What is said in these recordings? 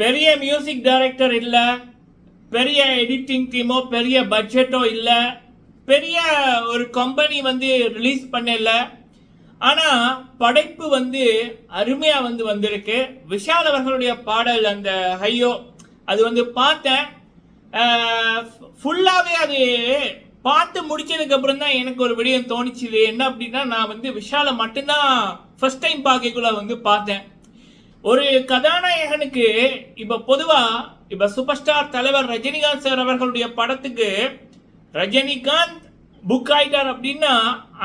பெரிய music director இல்லை பெரிய எடிட்டிங் டீமோ பெரிய பட்ஜெட்டோ இல்லை பெரிய ஒரு கம்பெனி வந்து ரிலீஸ் பண்ணல. ஆனால் படைப்பு வந்து அருமையாக வந்து வந்திருக்கு. விஷால் அவர்களுடைய பாடல் அந்த ஹையோ அது வந்து பார்த்தேன். ஃபுல்லாகவே அது பார்த்து முடிச்சதுக்கு அப்புறம் தான் எனக்கு ஒரு விடயம் தோணிச்சுது என்ன அப்படின்னா நான் வந்து விஷாலை மட்டும்தான் ஃபர்ஸ்ட் டைம் பார்க்கக்குள்ள வந்து பார்த்தேன். ஒரு கதாநாயகனுக்கு இப்ப பொதுவா இப்ப சூப்பர் ஸ்டார் தலைவர் ரஜினிகாந்த் சார் அவர்களுடைய படத்துக்கு ரஜினிகாந்த் புக் ஆயிட்டார் அப்படின்னா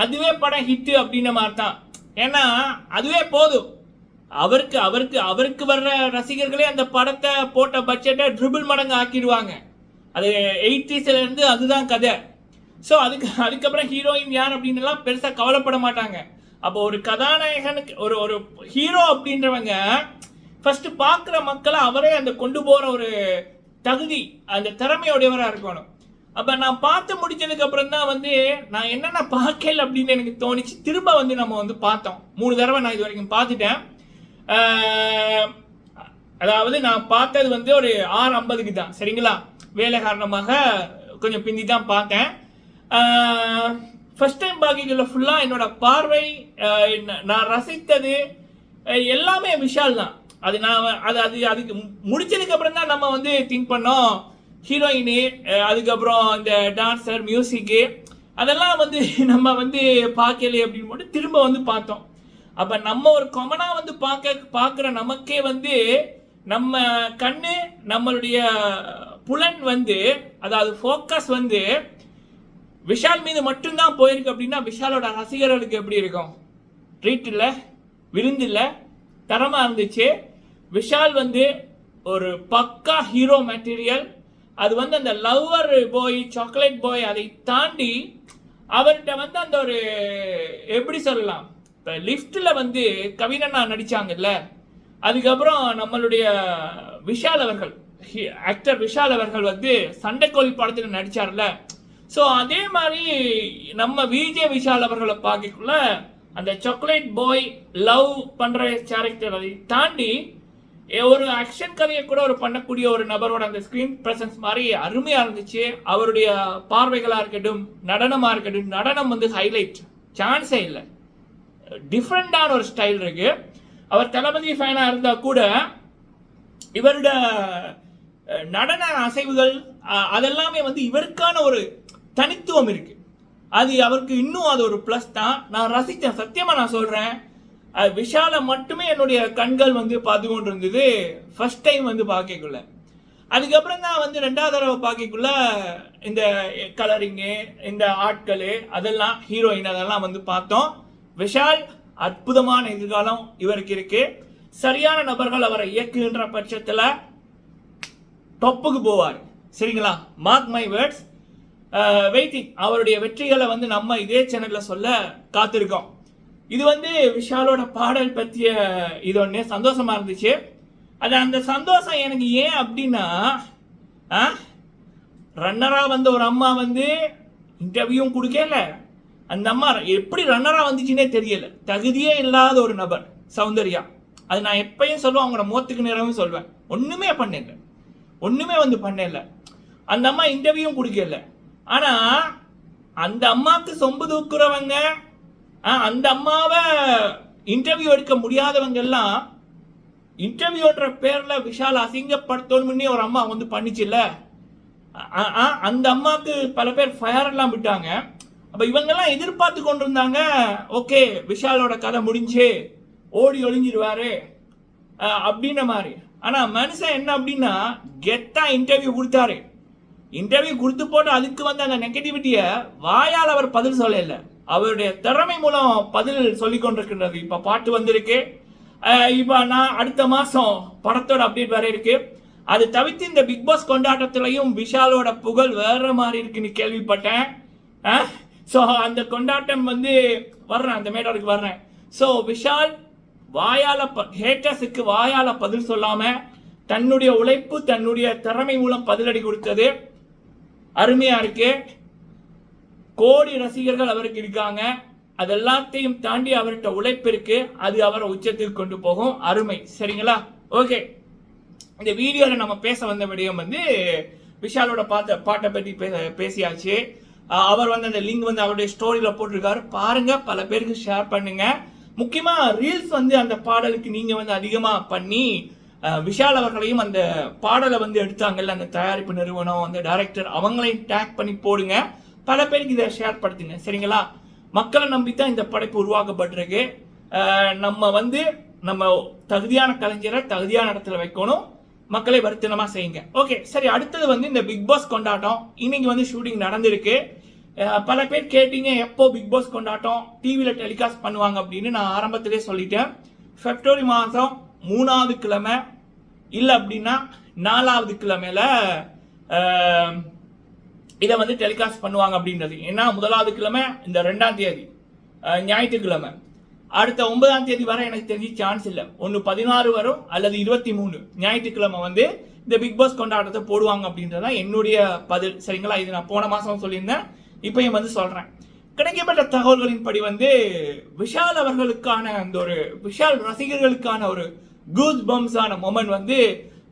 அதுவே படம் ஹிட் அப்படின்ன மாதிரி தான் ஏன்னா அதுவே போதும். அவருக்கு அவருக்கு அவருக்கு வர்ற ரசிகர்களே அந்த படத்தை போட்ட பட்ஜெட்டை ட்ரிபிள் மடங்கு ஆக்கிடுவாங்க. அது எயிட்டிஸ்ல இருந்து அதுதான் கதை. ஸோ அதுக்கு அதுக்கப்புறம் ஹீரோயின் யார் அப்படின்னு எல்லாம் பெருசாக கவலைப்பட மாட்டாங்க. அப்போ ஒரு கதாநாயகனுக்கு ஒரு ஒரு ஹீரோ அப்படின்றவங்க ஃபர்ஸ்ட் பார்க்குற மக்களை அவரே அந்த கொண்டு போகிற ஒரு தகுதி அந்த திறமையுடையவராக இருக்கணும். அப்போ நான் பார்த்து முடிச்சதுக்கு அப்புறம் தான் வந்து நான் என்னென்ன பார்க்கல அப்படின்னு எனக்கு தோணிச்சு. திரும்ப வந்து நம்ம வந்து பார்த்தோம். மூணு தடவை நான் இது வரைக்கும் பார்த்துட்டேன். அதாவது நான் பார்த்தது வந்து ஒரு ஆறு ஐம்பதுக்கு தான். சரிங்களா? வேலை காரணமாக கொஞ்சம் பிந்தி தான் பார்த்தேன். ஃபஸ்ட் டைம் பாக்கிக்கல ஃபுல்லாக என்னோட பார்வை நான் ரசித்தது எல்லாமே விஷால் தான். அது நான் அது அது அதுக்கு மு- முடிச்சதுக்கு அப்புறம் தான் நம்ம வந்து திங்க் பண்ணோம். ஹீரோயினு அதுக்கப்புறம் இந்த டான்ஸர் மியூசிக்கு அதெல்லாம் வந்து நம்ம வந்து பார்க்கலையே அப்படின்னு போட்டு திரும்ப வந்து பார்த்தோம். அப்போ நம்ம ஒரு கொமனாக வந்து பார்க்க பார்க்குற நமக்கே வந்து நம்ம கண்ணு நம்மளுடைய புலன் வந்து அதாவது ஃபோக்கஸ் வந்து விஷால் மீது மட்டும்தான் போயிருக்கு அப்படின்னா விஷாலோட ரசிகர்களுக்கு எப்படி இருக்கும்? ட்ரீட் இல்லை விருந்து இல்லை தரமாக இருந்துச்சு. விஷால் வந்து ஒரு பக்கா ஹீரோ மெட்டீரியல் அது வந்து அந்த லவ்வர் பாய் சாக்லேட் பாய் அதை தாண்டி அவர்கிட்ட வந்து அந்த ஒரு எப்படி சொல்லலாம்? இப்போ லிஃப்ட்டில் வந்து கவினண்ணா நடித்தாங்கல்ல அதுக்கப்புறம் நம்மளுடைய விஷால் அவர்கள் ஆக்டர் விஷால் அவர்கள் வந்து சண்டைக்கோழி படத்தில் நடித்தார்ல ஸோ அதே மாதிரி நம்ம விஜய் விஷால் அவர்களை பார்க்கக்குள்ள அந்த சாக்லேட் பாய் லவ் பண்ணுற கேரக்டர் அதை தாண்டி ஏ, ஒரு ஆக்ஷன் கதையை கூட ஒரு பண்ணக்கூடிய ஒரு நபரோட அந்த ஸ்க்ரீன் ப்ரெசன்ஸ் மாதிரி அருமையாக இருந்துச்சு. அவருடைய பார்வைகளாக இருக்கட்டும் நடனமாக இருக்கட்டும் நடனம் வந்து ஹைலைட் சான்ஸே இல்லை. டிஃப்ரெண்டான ஒரு ஸ்டைல் இருக்கு. அவர் தளபதி ஃபேனாக இருந்தால் கூட இவரோட நடன அசைவுகள் அதெல்லாமே வந்து இவருக்கான ஒரு தனித்துவம் இருக்கு. அது அவருக்கு இன்னும் அது ஒரு ப்ளஸ் தான். நான் ரசித்தேன் சத்தியமா நான் சொல்றேன். அஹ், விஷாலை மட்டுமே என்னுடைய கண்கள் வந்து பார்த்து கொண்டு இருந்தது ஃபர்ஸ்ட் டைம் வந்து பார்க்கக்குள்ள. அதுக்கப்புறம் தான் வந்து ரெண்டாவது தடவை பார்க்கக்குள்ள இந்த கலரிங்கு இந்த ஆட்கள் அதெல்லாம் ஹீரோயின் அதெல்லாம் வந்து பார்த்தோம். விஷால் அற்புதமான எதிர்காலம் இவருக்கு இருக்கு. சரியான நபர்கள் அவரை இயக்குகின்ற பட்சத்தில் டொப்புக்கு போவார். சரிங்களா? மார்க் மை வேர்ட்ஸ் வெயிட்டிங் அவருடைய வெற்றிகளை வந்து நம்ம இதே சேனலில் சொல்ல காத்திருக்கோம். இது வந்து விஷாலோட பாடல் பற்றிய இது ஒன்று சந்தோஷமா இருந்துச்சு. அது அந்த சந்தோஷம் எனக்கு ஏன் அப்படின்னா ஆ வந்த ஒரு அம்மா வந்து இன்டர்வியூவும் கொடுக்கல. அந்த அம்மா எப்படி ரன்னராக வந்துச்சுன்னே தெரியல. தகுதியே இல்லாத ஒரு நபர் சௌந்தர்யா. அது நான் எப்பயும் சொல்லுவேன் அவங்களோட மோத்துக்கு நேரமும் சொல்வேன். ஒன்றுமே பண்ணல. ஒன்றுமே வந்து பண்ணல. அந்த அம்மா இன்டர்வியூவும் கொடுக்கல. ஆனா அந்த அம்மாவுக்கு சொம்பு தூக்குறவங்க ஆ, அந்த அம்மாவை இன்டர்வியூ எடுக்க முடியாதவங்க எல்லாம் இன்டர்வியூன்ற பேர்ல விஷால் அசிங்கப்படுத்தணும்னே ஒரு அம்மா வந்து பண்ணிச்சுல்ல? அ- அந்த அம்மாவுக்கு பல பேர் ஃபயர் எல்லாம் விட்டாங்க. அப்ப இவங்கெல்லாம் எதிர்பார்த்து கொண்டிருந்தாங்க ஓகே விஷாலோட கதை முடிஞ்சு ஓடி ஒளிஞ்சிருவாரு அஹ், அப்படின்ன மாதிரி. ஆனா மனுஷன் என்ன அப்படின்னா கெத்தா இன்டர்வியூ கொடுத்தாரு. இன்டர்வியூ கொடுத்து போட்டு அதுக்கு வந்து அந்த நெகட்டிவிட்டியை வாயால் அவர் பதில் சொல்லல. அவருடைய திறமை மூலம் பதில் சொல்லி கொண்டிருக்கின்றது. இப்போ பாட்டு வந்திருக்கு. இப்போ நான் அடுத்த மாதம் படத்தோட அப்டேட் வேற இருக்கு. அது தவிர்த்து இந்த பிக் பாஸ் கொண்டாட்டத்திலையும் விஷாலோட புகழ் வேற மாதிரி இருக்குன்னு கேள்விப்பட்டேன். ஸோ அந்த கொண்டாட்டம் வந்து வர்றேன். அந்த மேடருக்கு வர்றேன். ஸோ விஷால் வாயால் ப ஹேட்டர்ஸுக்கு வாயால பதில் சொல்லாமல் தன்னுடைய உழைப்பு தன்னுடைய திறமை மூலம் பதிலடி கொடுத்தது. அருமையா இருக்கு. கோடி ரசிகர்கள் அவருக்கு இருக்காங்க. அது எல்லாத்தையும் தாண்டி அவர்கிட்ட உழைப்பு இருக்கு. அது அவரை உச்சத்துக்கு கொண்டு போகும். அருமை. சரிங்களா? ஓகே. இந்த வீடியோவில் நம்ம பேச வந்த விடயம் வந்து விஷாலோட பார்த்த பாட்டை பற்றி பேச பேசியாச்சு. அவர் வந்து அந்த லிங்க் வந்து அவருடைய ஸ்டோரியில் போட்டிருக்காரு. பாருங்க. பல பேருக்கு ஷேர் பண்ணுங்க. முக்கியமாக ரீல்ஸ் வந்து அந்த பாடலுக்கு நீங்கள் வந்து அதிகமாக பண்ணி விஷால் அவர்களையும் அந்த பாடலை வந்து எடுத்தாங்கல்ல அந்த தயாரிப்பு நிறுவனம் அந்த டைரக்டர் அவங்களையும் டேக் பண்ணி போடுங்க. பல பேருக்கு இதை ஷேர் படுத்துங்க சரிங்களா? மக்களை நம்பி தான் இந்த படைப்பு உருவாக்கப்பட்டிருக்கு. நம்ம வந்து நம்ம தகுதியான கலைஞரை தகுதியான இடத்துல வைக்கணும். மக்களை வருத்தனமாக செய்யுங்க. ஓகே சரி அடுத்தது வந்து இந்த பிக் பாஸ் கொண்டாட்டம். இன்னைக்கு வந்து ஷூட்டிங் நடந்திருக்கு. பல பேர் கேட்டீங்க எப்போ பிக் பாஸ் கொண்டாட்டம்? டிவியில் டெலிகாஸ்ட் பண்ணுவாங்க அப்படின்னு நான் ஆரம்பத்திலே சொல்லிட்டேன். பிப்ரவரி மாதம் மூணாவது கிழமை இல்லை அப்படின்னா நாலாவது கிழமையில இதை வந்து டெலிகாஸ்ட் பண்ணுவாங்க அப்படின்றது. ஏன்னா முதலாவது கிழமை இந்த ரெண்டாம் தேதி ஞாயிற்றுக்கிழமை. அடுத்த ஒன்பதாம் தேதி வர எனக்கு தெரிஞ்சு சான்ஸ் இல்லை. ஒன்று பதினாறு வரும் அல்லது இருபத்தி மூணு. ஞாயிற்றுக்கிழமை வந்து இந்த பிக் பாஸ் கொண்டாட்டத்தை போடுவாங்க அப்படின்றதான் என்னுடைய பதில். சரிங்களா? இது நான் போன மாதம் சொல்லியிருந்தேன். இப்பயும் வந்து சொல்கிறேன் கிடைக்கப்பட்ட தகவல்களின்படி வந்து விஷால் அவர்களுக்கான அந்த ஒரு விஷால் ரசிகர்களுக்கான ஒரு கூஸ் பம்ஸ் ஆன மொமெண்ட் வந்து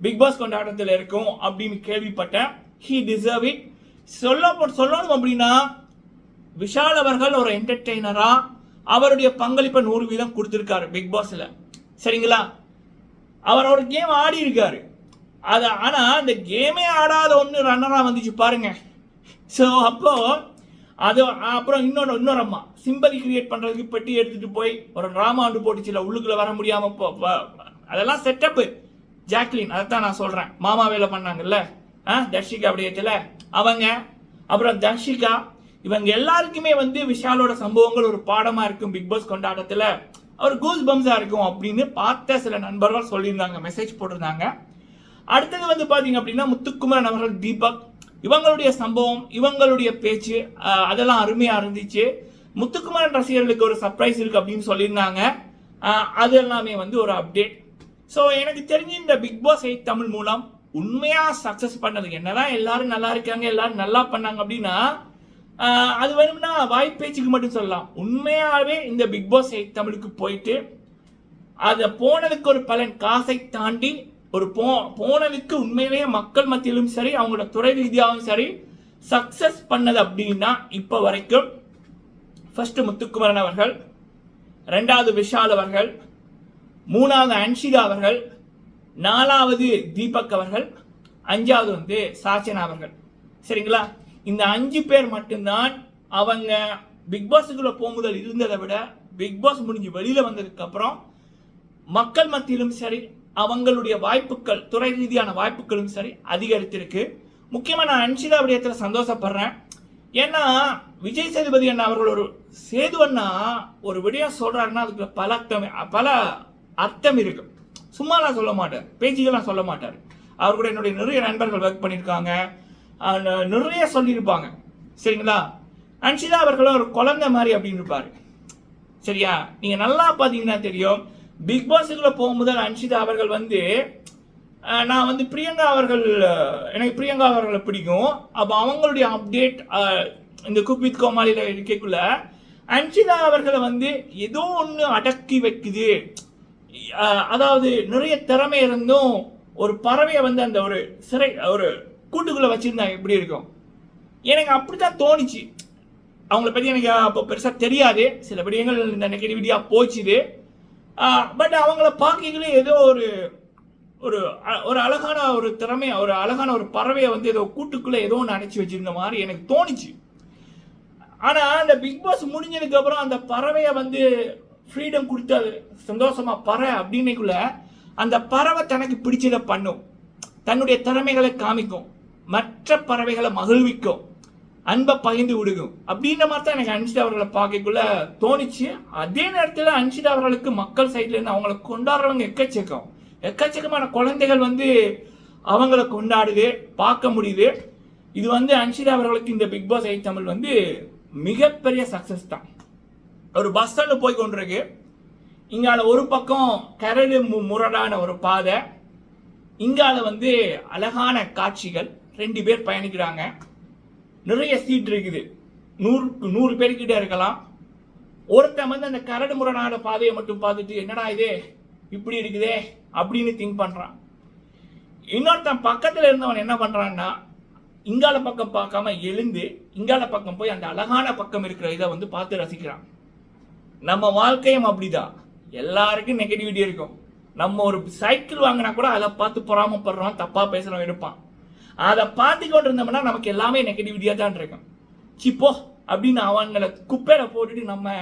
பிக் பாஸ் கொண்டாட்டத்தில் இருக்கும் அப்படின்னு கேள்விப்பட்டேன். ஹீ டிசர்வ் இட் சொல்ல சொல்லணும் அப்படின்னா விஷால் அவர்கள் ஒரு என்டர்டெய்னராக அவருடைய பங்களிப்பை நூறு வீதம் கொடுத்துருக்காரு பிக் பாஸில் சரிங்களா? அவர் ஒரு கேம் ஆடி இருக்காரு. அது ஆனால் அந்த கேமே ஆடாத ஒன்று ரன்னராக வந்துச்சு பாருங்க. ஸோ அப்போ அது அப்புறம் இன்னொன்று இன்னொரு அம்மா சிம்பதி கிரியேட் பண்ணுறதுக்கு பெட்டி எடுத்துகிட்டு போய் ஒரு ட்ராமா வந்து போட்டுச்சுல உள்ளுக்குள்ளே வர முடியாமல் அதெல்லாம் செட்டப்பு ஜாக்லின் அதைத்தான் நான் சொல்கிறேன் மாமா வேலை பண்ணாங்கல்ல? ஆ தர்ஷிகா அப்படியத்தில் அவங்க அப்புறம் தர்ஷிகா இவங்க எல்லாருக்குமே வந்து விஷாலோட சம்பவங்கள் ஒரு பாடமாக இருக்கும் பிக் பாஸ் கொண்டாட்டத்தில். அவர் கூஸ் பம்ஸாக இருக்கும் அப்படின்னு பார்த்த சில நண்பர்கள் சொல்லியிருந்தாங்க மெசேஜ் போட்டிருந்தாங்க. அடுத்தது வந்து பார்த்தீங்க அப்படின்னா முத்துக்குமரன் அவர்கள் தீபக். இவங்களுடைய சம்பவம் இவங்களுடைய பேச்சு அதெல்லாம் அருமையாக இருந்துச்சு. முத்துக்குமரன் ரசிகர்களுக்கு ஒரு சர்ப்ரைஸ் இருக்குது அப்படின்னு சொல்லியிருந்தாங்க. அது எல்லாமே வந்து ஒரு அப்டேட் ஸோ எனக்கு தெரிஞ்சு இந்த பிக் பாஸ் எயிட் தமிழ் மூலம் உண்மையாக சக்ஸஸ் பண்ணது என்னதான் எல்லாரும் நல்லா இருக்காங்க எல்லாரும் நல்லா பண்ணாங்க அப்படின்னா அது வேணும்னா வாய்ப்பேச்சுக்கு மட்டும் சொல்லலாம். உண்மையாகவே இந்த பிக் பாஸ் எயிட் தமிழுக்கு போயிட்டு அதை போனதுக்கு ஒரு பலன் காசை தாண்டி ஒரு போ போனதுக்கு உண்மையிலேயே மக்கள் மத்தியிலும் சரி அவங்களோட துறை ரீதியாகவும் சரி சக்சஸ் பண்ணது அப்படின்னா இப்போ வரைக்கும் ஃபர்ஸ்ட் முத்துக்குமரன் அவர்கள் ரெண்டாவது விஷால் அவர்கள் மூணாவது அன்ஷிதா அவர்கள் நாலாவது தீபக் அவர்கள் அஞ்சாவது வந்து சாச்சனா அவர்கள். சரிங்களா? இந்த அஞ்சு பேர் மட்டும்தான் அவங்க பிக்பாஸுக்குள்ளே போகுதல் இருந்ததை விட பிக் பாஸ் முடிஞ்சு வெளியில் வந்ததுக்கு அப்புறம் மக்கள் மத்தியிலும் சரி அவங்களுடைய வாய்ப்புகள் துறை ரீதியான வாய்ப்புகளும் சரி அதிகரித்திருக்கு. முக்கியமாக நான் அன்ஷிதா விடயத்தில் சந்தோஷப்படுறேன். ஏன்னா விஜய் சேதுபதி அண்ணா அவர்கள் ஒரு சேது அண்ணா ஒரு விடயம் சொல்கிறாருன்னா அதுக்குள்ள பல பல அர்த்தம் இருக்கு. சும்மா நான் சொல்ல மாட்டேன் பேச்சுக்கெல்லாம் சொல்ல மாட்டார். அவர் கூட என்னுடைய நிறைய நண்பர்கள் ஒர்க் பண்ணியிருக்காங்க. நிறைய சொல்லியிருப்பாங்க. சரிங்களா? அன்ஷிதா அவர்களும் ஒரு குழந்தை மாதிரி அப்படின்னு இருப்பார். சரியா? நீங்கள் நல்லா பார்த்தீங்கன்னா தெரியும். பிக் பாஸுக்குள்ள போகும்போது அன்ஷிதா அவர்கள் வந்து நான் வந்து பிரியங்கா அவர்கள் எனக்கு பிரியங்கா அவர்களை பிடிக்கும். அப்போ அவங்களுடைய அப்டேட் இந்த குக்வித் கோமாளியில் இருக்கக்குள்ள அன்ஷிதா அவர்களை வந்து ஏதோ ஒன்று அடக்கி வைக்குது. அதாவது நிறைய திறமை இருந்தும் ஒரு பறவையை வந்து அந்த ஒரு சிறை ஒரு கூட்டுக்குள்ளே வச்சுருந்தாங்க எப்படி இருக்கும்? எனக்கு அப்படி தான் தோணுச்சு. அவங்கள பற்றி எனக்கு அப்போ பெருசாக தெரியாது. சில விடயங்கள் இந்த நெகட்டிவிட்டியாக போச்சுது. பட் அவங்கள பார்க்கங்களே ஏதோ ஒரு ஒரு அ- ஒரு அழகான ஒரு திறமை ஒரு அழகான ஒரு பறவையை வந்து ஏதோ கூட்டுக்குள்ளே ஏதோ ஒன்று அணைச்சி வச்சுருந்த மாதிரி எனக்கு தோணுச்சு. ஆனால் அந்த பிக் பாஸ் முடிஞ்சதுக்கப்புறம் அந்த பறவையை வந்து ஃப்ரீடம் கொடுத்து அது சந்தோஷமாக பற அப்படின்னைக்குள்ள அந்த பறவை தனக்கு பிடிச்சதை பண்ணும். தன்னுடைய திறமைகளை காமிக்கும். மற்ற பறவைகளை மகிழ்விக்கும். அன்பை பகிர்ந்து விடுகும் அப்படின்ற மாதிரி தான் எனக்கு அன்ஷிதா அவர்களை பார்க்கக்குள்ள தோணுச்சு. அதே நேரத்தில் அன்ஷிதா அவர்களுக்கு மக்கள் சைட்லேருந்து அவங்கள கொண்டாடுறவங்க எக்கச்சக்கம். எக்கச்சக்கமான குழந்தைகள் வந்து அவங்கள கொண்டாடுது பார்க்க முடியுது. இது வந்து அன்ஷிதா அவர்களுக்கு இந்த பிக் பாஸ் ஐ தமிழ் வந்து மிகப்பெரிய சக்ஸஸ் தான். ஒரு பஸ் ஸ்டாண்டு போய் கொண்டிருக்கு. இங்கால ஒரு பக்கம் கரடு மு- முரடான ஒரு பாதை. இங்கால வந்து அழகான காட்சிகள். ரெண்டு பேர் பயணிக்கிறாங்க. நிறைய சீட் இருக்குது. நூறு நூறு பேர்கிட்ட இருக்கலாம். ஒருத்தன் வந்து அந்த கரடு முரடான பாதையை மட்டும் பார்த்துட்டு என்னடா இது? இப்படி இருக்குதே? அப்படின்னு திங்க் பண்ணுறான் இன்னொருத்தன் பக்கத்தில் இருந்தவன் என்ன பண்ணுறான்னா இங்கால பக்கம் பார்க்காம எழுந்து இங்கால பக்கம் போய் அந்த அழகான பக்கம் இருக்கிற இதை வந்து பார்த்து ரசிக்கிறான். நம்ம வாழ்க்கையும் அப்படிதான். எல்லாருக்கும் நெகட்டிவிட்டி இருக்கும். நம்ம ஒரு சைக்கிள் வாங்கினா கூட அதை பார்த்து பொறாமப்படுறோம் தப்பாக பேசுகிறோம் இருப்பான். அதை பார்த்து கொண்டு இருந்தோம்னா நமக்கு எல்லாமே நெகட்டிவிட்டியாக தான் இருக்கும். சிப்போ அப்படின்னு அவங்களை குப்பையில் போட்டுட்டு நம்ம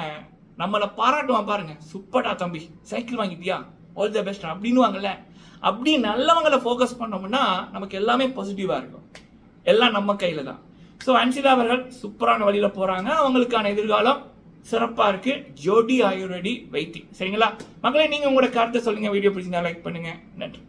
நம்மளை பாராட்டுவான் பாருங்க. சூப்பர்டா தம்பி சைக்கிள் வாங்கிட்டியா? ஆல் த பெஸ்ட் அப்படின்னுவாங்கல்ல. அப்படி நல்லவங்களை ஃபோக்கஸ் பண்ணோம்னா நமக்கு எல்லாமே பாசிட்டிவாக இருக்கும். எல்லாம் நம்ம கையில் தான். ஸோ அன்சிதா அவர்கள் சூப்பரான வழியில் போகிறாங்க அவங்களுக்கான எதிர்காலம் சிறப்பாக இருக்கு. ஜோடி ஆயுர்வேடி வைத்தி சரிங்களா? மக்களே நீங்கள் உங்களோட கருத்தை சொல்லுங்கள் வீடியோ பிடிச்சிருந்தா லைக் பண்ணுங்கள் நன்றி.